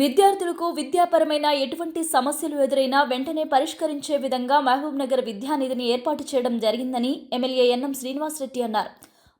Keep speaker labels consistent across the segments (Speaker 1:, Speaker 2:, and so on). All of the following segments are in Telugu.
Speaker 1: విద్యార్థులకు విద్యాపరమైన ఎటువంటి సమస్యలు ఎదురైనా వెంటనే పరిష్కరించే విధంగా మహబూబ్ నగర్ విద్యానిధిని ఏర్పాటు చేయడం జరిగిందని ఎమ్మెల్యే ఎన్ఎం శ్రీనివాసరెడ్డి అన్నారు.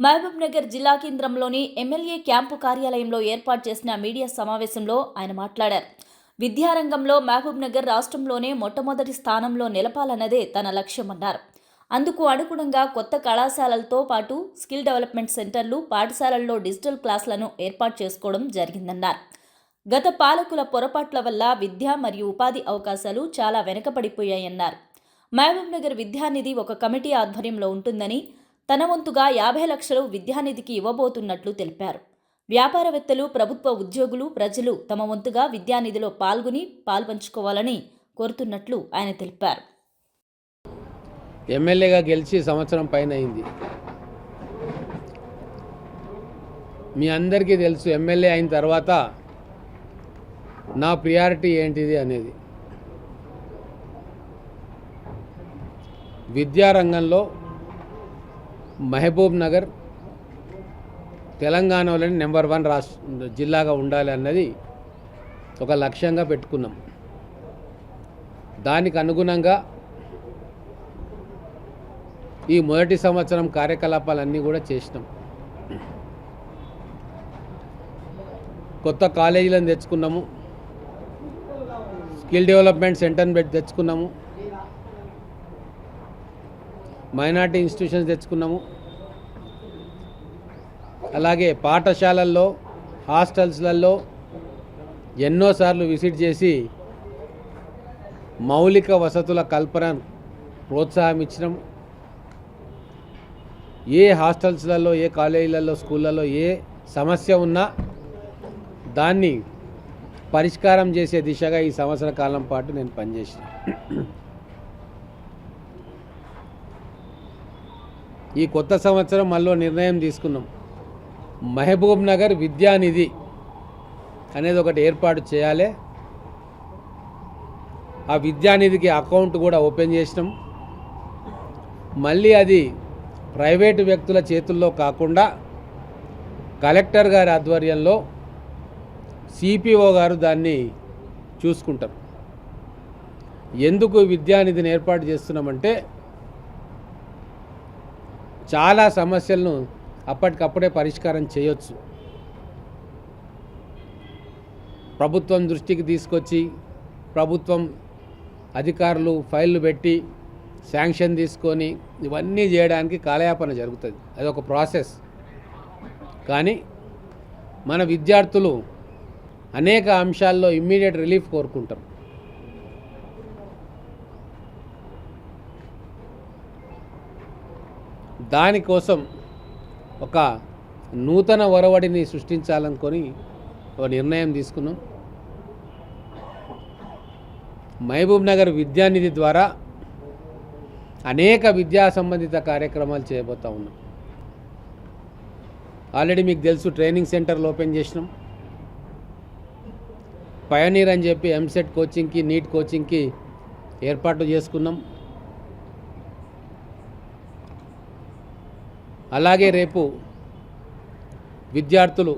Speaker 1: మహబూబ్ నగర్ జిల్లా కేంద్రంలోని ఎమ్మెల్యే క్యాంపు కార్యాలయంలో ఏర్పాటు చేసిన మీడియా సమావేశంలో ఆయన మాట్లాడారు. విద్యారంగంలో మహబూబ్ నగర్ రాష్ట్రంలోనే మొట్టమొదటి స్థానంలో నిలపాలన్నదే తన లక్ష్యమన్నారు అందుకు అనుగుణంగా కొత్త కళాశాలలతో పాటు స్కిల్ డెవలప్మెంట్ సెంటర్లు పాఠశాలల్లో డిజిటల్ క్లాసులను ఏర్పాటు చేసుకోవడం జరిగిందన్నారు. గత పాలకుల పొరపాట్ల వల్ల విద్య మరియు ఉపాధి అవకాశాలు చాలా వెనకపడిపోయాయన్నారు మహబూబ్నగర్ విద్యానిధి ఒక కమిటీ ఆధ్వర్యంలో ఉంటుందని తన వంతుగా యాభై లక్షలు విద్యానిధికి ఇవ్వబోతున్నట్లు తెలిపారు. వ్యాపారవేత్తలు ప్రభుత్వ ఉద్యోగులు ప్రజలు తమ వంతుగా విద్యానిధిలో పాల్గొని పాల్పంచుకోవాలని కోరుతున్నట్లు ఆయన తెలిపారు.
Speaker 2: ఎమ్మెల్యేగా గెలిచి సంవత్సరం పైన అయింది మీ అందరికీ తెలుసు ఎమ్మెల్యే అయిన తర్వాత నా ప్రియారిటీ ఏంటిది అనేది. విద్యారంగంలో మహబూబ్ నగర్ తెలంగాణలోని నెంబర్ వన్ రాష్ట్ర జిల్లాగా ఉండాలి అన్నది ఒక లక్ష్యంగా పెట్టుకున్నాం. దానికి అనుగుణంగా ఈ మొదటి సంవత్సరం కార్యకలాపాలన్నీ కూడా చేసినాం. కొత్త కాలేజీలను తెచ్చుకున్నాము. స్కిల్ డెవలప్మెంట్ సెంటర్ని పెట్టి తెచ్చుకున్నాము. మైనార్టీ ఇన్స్టిట్యూషన్స్ తెచ్చుకున్నాము. అలాగే పాఠశాలల్లో హాస్టల్స్లలో ఎన్నోసార్లు విజిట్ చేసి మౌలిక వసతుల కల్పన ప్రోత్సాహం ఇచ్చినాము ఏ హాస్టల్స్లలో ఏ కాలేజీలలో స్కూళ్ళలో ఏ సమస్య ఉన్నా దాన్ని పరిష్కారం చేసే దిశగా ఈ సంవత్సర కాలం పాటు నేను పనిచేసిన. ఈ కొత్త సంవత్సరం మళ్ళీ నిర్ణయం తీసుకున్నాం. మహబూబ్ నగర్ విద్యానిధి అనేది ఒకటి ఏర్పాటు చేయాలి. ఆ విద్యానిధికి అకౌంట్ కూడా ఓపెన్ చేసినాం. మళ్ళీ అది ప్రైవేటు వ్యక్తుల చేతుల్లో కాకుండా కలెక్టర్ గారి ఆధ్వర్యంలో సిపిఓ గారు దాన్ని చూసుకుంటారు. ఎందుకు విద్యానిధిని ఏర్పాటు చేస్తున్నామంటే చాలా సమస్యలను అప్పటికప్పుడే పరిష్కారం చేయొచ్చు. ప్రభుత్వం దృష్టికి తీసుకొచ్చి ప్రభుత్వం అధికారులు ఫైళ్ళు పెట్టి శాంక్షన్ తీసుకొని ఇవన్నీ చేయడానికి కాలయాపన జరుగుతుంది. అది ఒక ప్రాసెస్. కానీ మన విద్యార్థులు అనేక అంశాల్లో ఇమ్మీడియట్ రిలీఫ్ కోరుకుంటారు దానికోసం ఒక నూతన ఒరవడిని సృష్టించాలనుకొని ఒక నిర్ణయం తీసుకున్నాం. మహబూబ్ నగర్ విద్యానిధి ద్వారా అనేక విద్యా సంబంధిత కార్యక్రమాలు చేయబోతా ఉన్నాం. ఆల్రెడీ మీకు తెలుసు ట్రైనింగ్ సెంటర్లు ఓపెన్ చేసినాం. పయనీర్ అని చెప్పి ఎంసెట్ కోచింగ్కి నీట్ కోచింగ్కి ఏర్పాటు చేసుకున్నాం. అలాగే రేపు విద్యార్థులు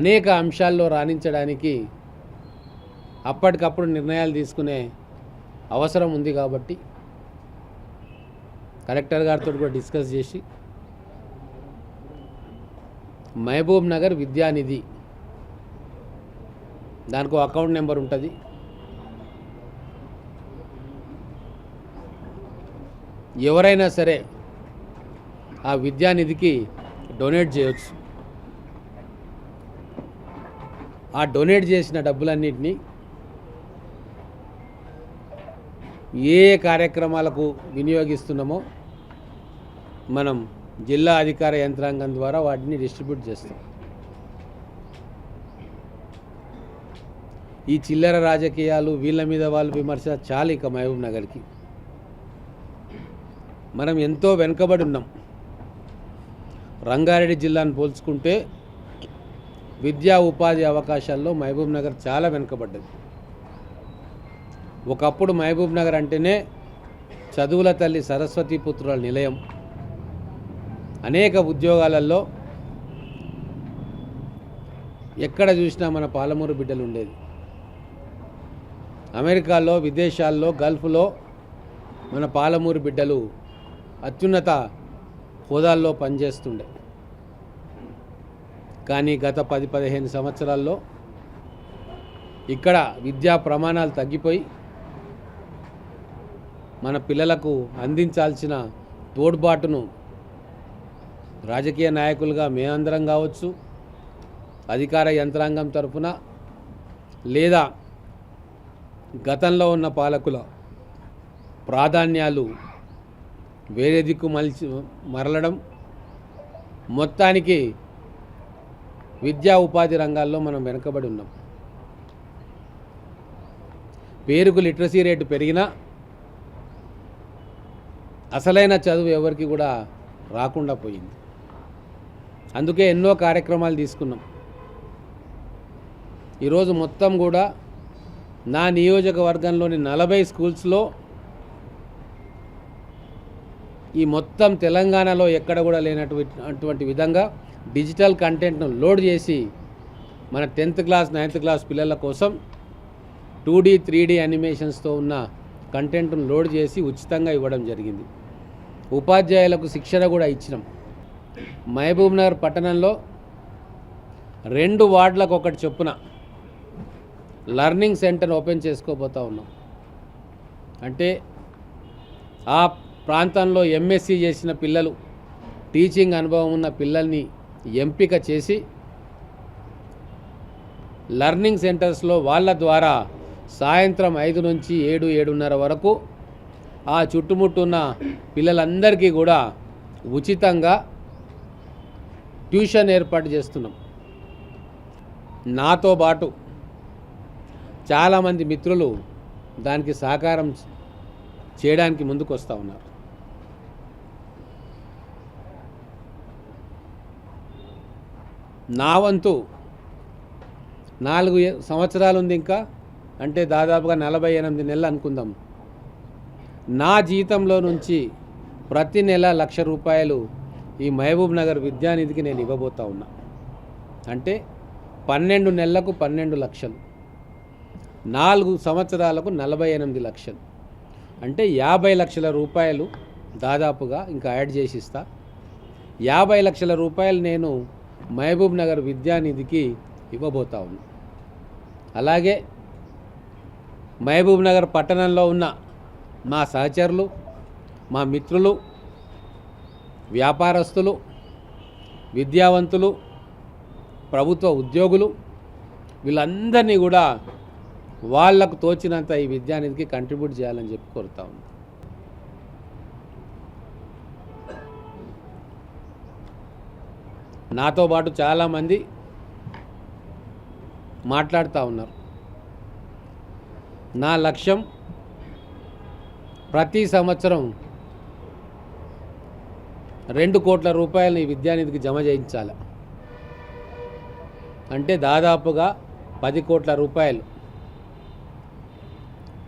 Speaker 2: అనేక అంశాల్లో రాణించడానికి అప్పటికప్పుడు నిర్ణయాలు తీసుకునే అవసరం ఉంది కాబట్టి కలెక్టర్ గారితో కూడా డిస్కస్ చేసి మహబూబ్ నగర్ విద్యానిధి. దానికి అకౌంట్ నెంబర్ ఉంటుంది. ఎవరైనా సరే ఆ విద్యానిధికి డొనేట్ చేయొచ్చు. ఆ డొనేట్ చేసిన డబ్బులన్నింటినీ ఏ కార్యక్రమాలకు వినియోగిస్తున్నామో మనం జిల్లా అధికార యంత్రాంగం ద్వారా వాటిని డిస్ట్రిబ్యూట్ చేస్తాం. ఈ చిల్లర రాజకీయాలు వీళ్ళ మీద వాళ్ళు విమర్శ చాలు ఇక మహబూబ్ నగర్కి. మనం ఎంతో వెనుకబడి ఉన్నాం. రంగారెడ్డి జిల్లాను పోల్చుకుంటే విద్యా ఉపాధి అవకాశాల్లో మహబూబ్ నగర్ చాలా వెనుకబడ్డది. ఒకప్పుడు మహబూబ్ నగర్ అంటేనే చదువుల తల్లి సరస్వతి పుత్రుల నిలయం. అనేక ఉద్యోగాలలో ఎక్కడ చూసినా మన పాలమూరు బిడ్డలు ఉండేది. అమెరికాలో విదేశాల్లో గల్ఫ్లో మన పాలమూరు బిడ్డలు అత్యున్నత హోదాల్లో పనిచేస్తుండే. కానీ గత పది పదిహేను సంవత్సరాల్లో ఇక్కడ విద్యా ప్రమాణాలు తగ్గిపోయి మన పిల్లలకు అందించాల్సిన తోడ్పాటును రాజకీయ నాయకులుగా మేమందరం కావచ్చు అధికార యంత్రాంగం తరఫున లేదా గతంలో ఉన్న పాలకుల ప్రాధాన్యాలు వేరే దిక్కు మలిచి మరలడం మొత్తానికి విద్యా ఉపాధి రంగాల్లో మనం వెనుకబడి ఉన్నాం. పేరుకు లిటరసీ రేటు పెరిగినా అసలైన చదువు ఎవరికి కూడా రాకుండా పోయింది. అందుకే ఎన్నో కార్యక్రమాలు తీసుకున్నాం. ఈరోజు మొత్తం కూడా నా నియోజకవర్గంలోని నలభై స్కూల్స్లో ఈ మొత్తం తెలంగాణలో ఎక్కడ కూడా లేనటువంటి అటువంటి విధంగా డిజిటల్ కంటెంట్ను లోడ్ చేసి మన టెన్త్ క్లాస్ నైన్త్ క్లాస్ పిల్లల కోసం టూ డీ త్రీ డీ యానిమేషన్స్తో ఉన్న కంటెంట్ను లోడ్ చేసి ఉచితంగా ఇవ్వడం జరిగింది. ఉపాధ్యాయులకు శిక్షణ కూడా ఇచ్చినాం. మహబూబ్ నగర్ పట్టణంలో రెండు వార్డులకు ఒకటి చొప్పున లర్నింగ్ సెంటర్ ఓపెన్ చేసుకోబోతా ఉన్నాం. అంటే ఆ ప్రాంతంలో ఎంఎస్సి చేసిన పిల్లలు టీచింగ్ అనుభవం ఉన్న పిల్లల్ని ఎంపిక చేసి లర్నింగ్ సెంటర్స్లో వాళ్ళ ద్వారా సాయంత్రం ఐదు నుంచి ఏడు ఏడున్నర వరకు ఆ చుట్టుముట్టున్న పిల్లలందరికీ కూడా ఉచితంగా ట్యూషన్ ఏర్పాటు చేస్తున్నాం. నాతో పాటు చాలామంది మిత్రులు దానికి సహకారం చేయడానికి ముందుకు వస్తూ ఉన్నారు. నా వంతు నాలుగు సంవత్సరాలు ఉంది ఇంకా అంటే దాదాపుగా నలభై ఎనిమిది నెలలు అనుకుందాం. నా జీతంలో నుంచి ప్రతి నెల లక్ష రూపాయలు ఈ మహబూబ్ నగర్ విద్యానిధికి నేను ఇవ్వబోతా ఉన్నా. అంటే పన్నెండు నెలలకు పన్నెండు లక్షలు. నాలుగు సంవత్సరాలకు నలభై ఎనిమిది లక్షలు. అంటే యాభై లక్షల రూపాయలు దాదాపుగా ఇంకా యాడ్ చేసిస్తా యాభై లక్షల రూపాయలు నేను మహబూబ్ నగర్ విద్యానిధికి ఇవ్వబోతా ఉన్నా. అలాగే మహబూబ్ నగర్ పట్టణంలో ఉన్న మా సహచరులు మా మిత్రులు వ్యాపారస్తులు విద్యావంతులు ప్రభుత్వ ఉద్యోగులు వీళ్ళందరినీ కూడా వాళ్ళకు తోచినంత ఈ విద్యానిధికి కంట్రిబ్యూట్ చేయాలని చెప్పి కోరుతా ఉంది నాతో పాటు చాలామంది మాట్లాడుతూ ఉన్నారు. నా లక్ష్యం ప్రతి సంవత్సరం రెండు కోట్ల రూపాయలని ఈ విద్యానిధికి జమ చేయించాలి. అంటే దాదాపుగా పది కోట్ల రూపాయలు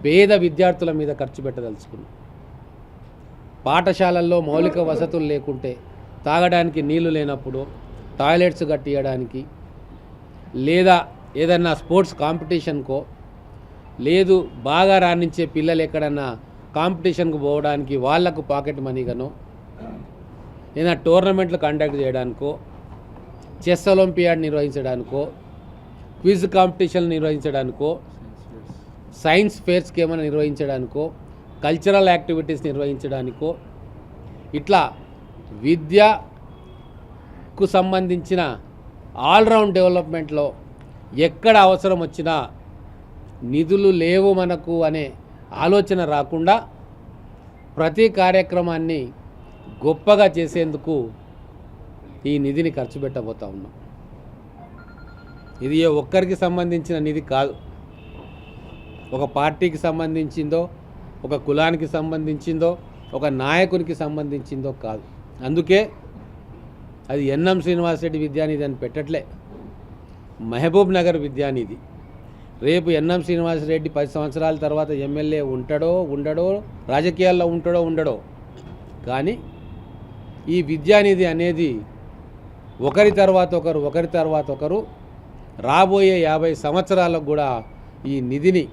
Speaker 2: పేద విద్యార్థుల మీద ఖర్చు పెట్టదలుచుకున్నాం. పాఠశాలల్లో మౌలిక వసతులు లేకుంటే తాగడానికి నీళ్ళు లేనప్పుడు టాయిలెట్స్ కట్టియడానికి లేదా ఏదన్నా స్పోర్ట్స్ కాంపిటీషన్కో లేదు బాగా రాణించే పిల్లలు ఎక్కడన్నా కాంపిటీషన్కు పోవడానికి వాళ్ళకు పాకెట్ మనీగానో లేదా టోర్నమెంట్లు కండక్ట్ చేయడానికో చెస్ ఒలింపియాడ్ నిర్వహించడానికో క్విజ్ కాంపిటీషన్ నిర్వహించడానికో సైన్స్ ఫేర్స్కి ఏమైనా నిర్వహించడానికో కల్చరల్ యాక్టివిటీస్ నిర్వహించడానికో ఇట్లా విద్యకు సంబంధించిన ఆల్రౌండ్ డెవలప్మెంట్లో ఎక్కడ అవసరం వచ్చినా నిధులు లేవు మనకు అనే ఆలోచన రాకుండా ప్రతి కార్యక్రమాన్ని గొప్పగా చేసేందుకు ఈ నిధిని ఖర్చు పెట్టబోతా ఉన్నాం. ఇది ఏ ఒక్కరికి సంబంధించిన నిధి కాదు. ఒక పార్టీకి సంబంధించిందో ఒక కులానికి సంబంధించిందో ఒక నాయకునికి సంబంధించిందో కాదు. అందుకే అది ఎన్ఎం శ్రీనివాసరెడ్డి విద్యానిధి అని పెట్టట్లే. మహబూబ్ నగర్ విద్యానిధి. రేపు ఎన్ఎం శ్రీనివాసరెడ్డి పది సంవత్సరాల తర్వాత ఎమ్మెల్యే ఉంటాడో ఉండడో రాజకీయాల్లో ఉంటాడో ఉండడో. కానీ ఈ విద్యానిధి అనేది ఒకరి తర్వాత ఒకరు ఒకరి తర్వాత ఒకరు రాబోయే యాభై సంవత్సరాలకు కూడా ఈ నిధిని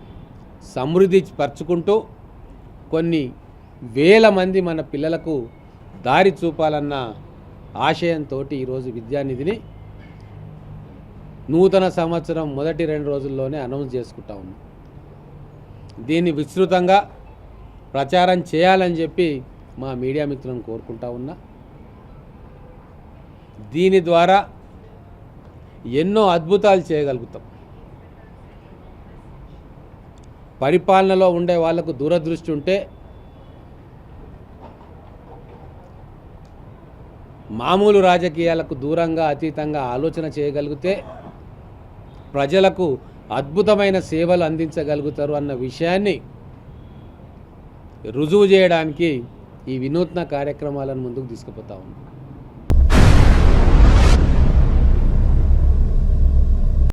Speaker 2: సమృద్ధి పరుచుకుంటూ కొన్ని వేల మంది మన పిల్లలకు దారి చూపాలన్న ఆశయంతో ఈరోజు విద్యానిధిని నూతన సంవత్సరం మొదటి రెండు రోజుల్లోనే అనౌన్స్ చేసుకుంటా ఉన్నాం. దీన్ని విస్తృతంగా ప్రచారం చేయాలని చెప్పి మా మీడియా మిత్రులను కోరుకుంటా ఉన్నా. దీని ద్వారా ఎన్నో అద్భుతాలు చేయగలుగుతాం. పరిపాలనలో ఉండే వాళ్ళకు దూరదృష్టి ఉంటే మామూలు రాజకీయాలకు దూరంగా అతీతంగా ఆలోచన చేయగలిగితే ప్రజలకు అద్భుతమైన సేవలు అందించగలుగుతారు అన్న విషయాన్ని రుజువు చేయడానికి ఈ వినూత్న కార్యక్రమాలను ముందుకు తీసుకుపోతా ఉన్నాం.